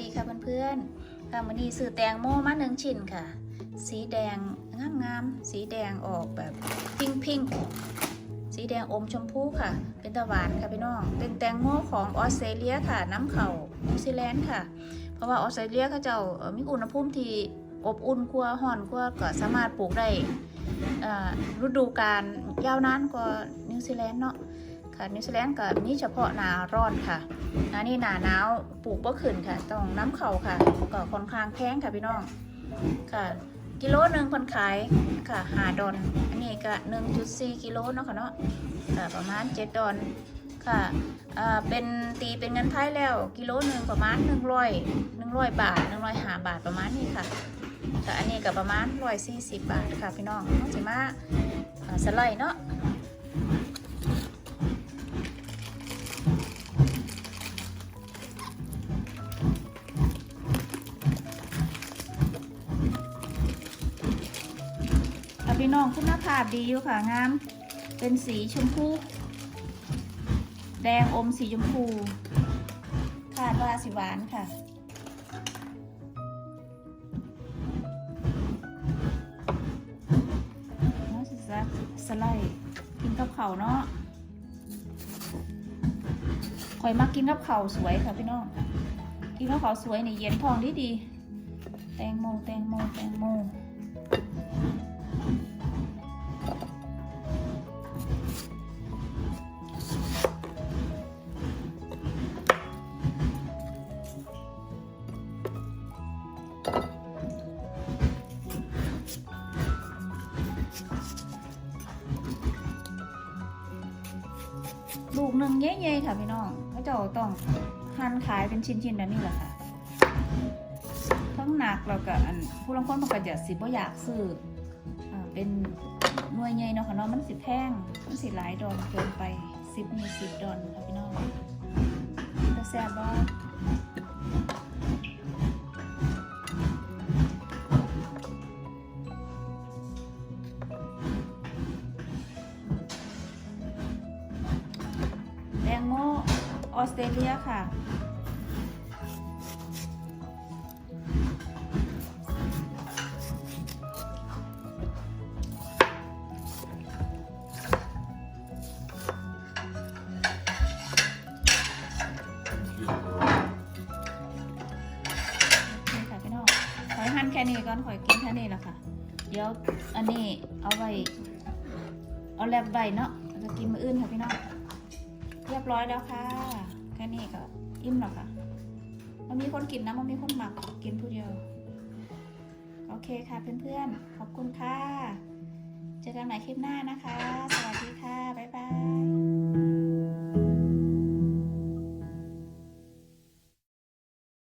ดีค่ะเพื่อนๆค่ะวันนี้ซื้อแตงโมมาหนึ่งชิ้นค่ะ สีแดงงามๆสีแดงออกแบบพิงพิงสีแดงอมชมพูค่ะ เป็นตะหวานค่ะพี่น้อง เป็นแตงโมของออสเตรเลียค่ะ น้ำเข่านิวซีแลนด์ค่ะ เพราะว่าออสเตรเลียเขาเจ้ามีอุณหภูมิที่อบอุ่นกว่าห่อนกว่าก็สามารถปลูกได้ฤดูกาลยาวนานกว่านิวซีแลนด์เนาะ ค่ะนิวซีแลนด์ก็มีเฉพาะหนาร้อนค่ะอันนี้หนาหนาวปลูกบ่ขึ้นค่ะต้องน้ำเข่าค่ะก็ค่อนข้างแพงค่ะพี่น้องค่ะ กิโลหนึ่งคนขายค่ะหาดอนอันนี้ก็1.4กิโลเนาะค่ะเนาะค่ะประมาณ7ดดอนค่ะอ่าเป็นตีเป็นเงินไทยแล้วกิโลหนึ่งประมาณ100 100บาท105บาทประมาณนี้ค่ะค่ะอันนี้ก็ประมาณ140บบาทค่ะพี่น้องน้องสิมาสไลด์เนาะ พี่น้องคุณภาพดีอยู่ค่ะงาม เป็นสีชมพู แดงอมสีชมพูคาดว่าสิหวานค่ะน้องสิสะสไลด์กินกับเขาเนาะคอยมักกินกับเขาสวยค่ะพี่น้อง กินกับเขาสวยนี่เย็นทองดีดี แตงโม แตงโม แตงโม ลูกหนึ่งใหญ่ๆค่ะพี่น้องเขาจะต้องหั่นขายเป็นชิ้นๆแบบนี้แหละค่ะทั้งหนักแล้วก็อันผู้ลางคนมันก็จะสิบ่อยากซื้ออเป็นหน่วยใหญ่เนาะค่ะเนาะมันสิแพงมันสิหลายดอนเกินไปสิบมีสิบดอนค่ะพี่น้องจะแซ่บบ่า ออสเตรเลียค่ะนี่ค่ะพี่น้องขอยหั่นแค่นี้ก่อนขอยกินแค่นี้แหละค่ะ เดี๋ยวอันนี้เอาไว้ เอาแลบไว้เนาะจะกินมื้ออื่นค่ะพี่น้อง รียบร้อยแล้วค่ะแค่นี้ก็อิ่มแล้วค่ะมันมีคนกินนะมันมีคนหมักกินผู้เดียว โอเคค่ะเพื่อนๆ ขอบคุณค่ะ เจอกันใหม่คลิปหน้านะคะ สวัสดีค่ะ บ๊ายบาย